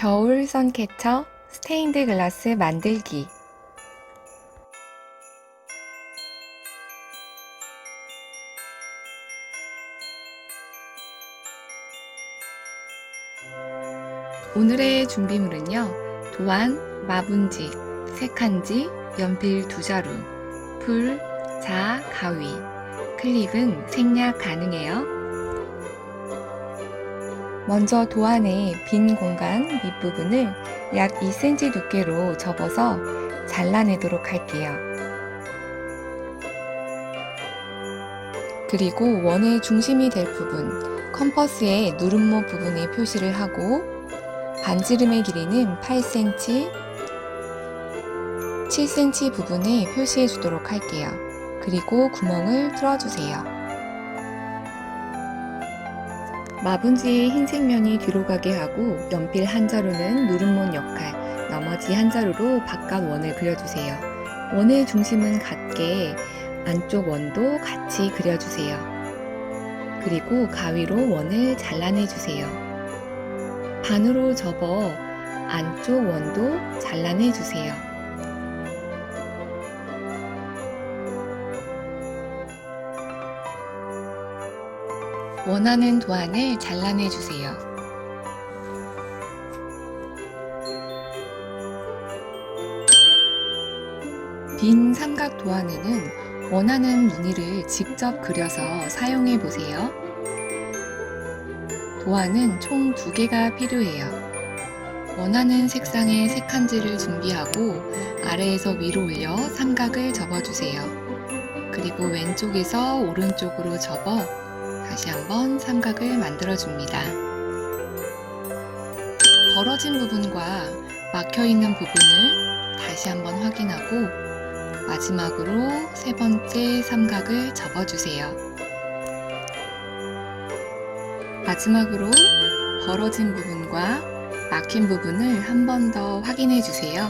겨울 선캐쳐 스테인드 글라스 만들기 오늘의 준비물은요. 도안, 마분지, 색한지, 연필 두 자루, 풀, 자, 가위, 클립은 생략 가능해요. 먼저 도안의 빈 공간 밑부분을 약 2cm 두께로 접어서 잘라내도록 할게요. 그리고 원의 중심이 될 부분, 컴퍼스의 누름모 부분에 표시를 하고 반지름의 길이는 8cm, 7cm 부분에 표시해 주도록 할게요. 그리고 구멍을 뚫어주세요. 마분지의 흰색 면이 뒤로 가게 하고 연필 한 자루는 누름몬 역할, 나머지 한 자루로 바깥 원을 그려주세요. 원의 중심은 같게 안쪽 원도 같이 그려주세요. 그리고 가위로 원을 잘라내주세요. 반으로 접어 안쪽 원도 잘라내주세요. 원하는 도안을 잘라내 주세요. 빈 삼각 도안에는 원하는 무늬를 직접 그려서 사용해 보세요. 도안은 총 두 개가 필요해요. 원하는 색상의 색한지를 준비하고 아래에서 위로 올려 삼각을 접어주세요. 그리고 왼쪽에서 오른쪽으로 접어 다시 한번 삼각을 만들어 줍니다. 벌어진 부분과 막혀 있는 부분을 다시 한번 확인하고 마지막으로 세 번째 삼각을 접어주세요. 마지막으로 벌어진 부분과 막힌 부분을 한 번 더 확인해 주세요.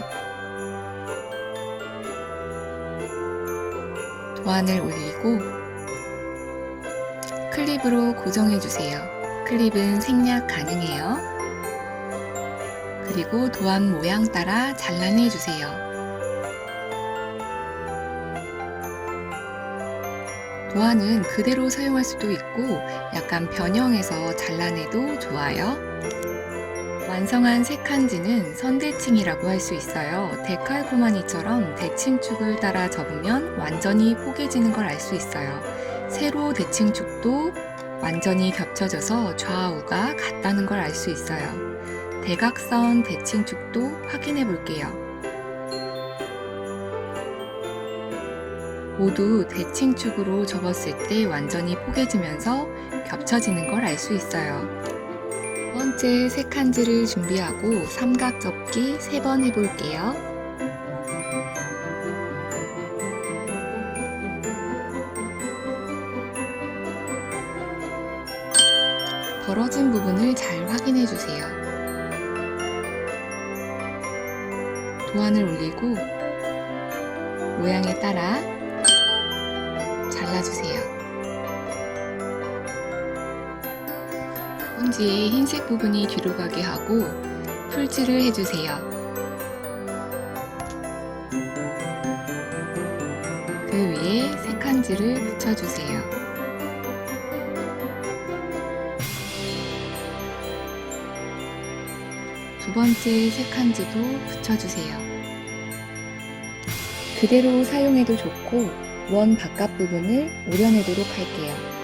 도안을 올리고 클립으로 고정해 주세요. 클립은 생략 가능해요. 그리고 도안 모양 따라 잘라내 주세요. 도안은 그대로 사용할 수도 있고 약간 변형해서 잘라내도 좋아요. 완성한 색한지는 선대칭이라고 할 수 있어요. 데칼코마니처럼 대칭축을 따라 접으면 완전히 포개지는 걸 알 수 있어요. 세로 대칭 축도 완전히 겹쳐져서 좌우가 같다는 걸 알 수 있어요. 대각선 대칭 축도 확인해 볼게요. 모두 대칭 축으로 접었을 때 완전히 포개지면서 겹쳐지는 걸 알 수 있어요. 두 번째 색한지를 준비하고 삼각 접기 세 번 해볼게요. 벌어진 부분을 잘 확인해 주세요. 도안을 올리고 모양에 따라 잘라주세요. 본지의 흰색 부분이 뒤로 가게 하고 풀칠을 해주세요. 그 위에 색한지를 붙여주세요. 두 번째 색 한지도 붙여주세요. 그대로 사용해도 좋고 원 바깥 부분을 오려내도록 할게요.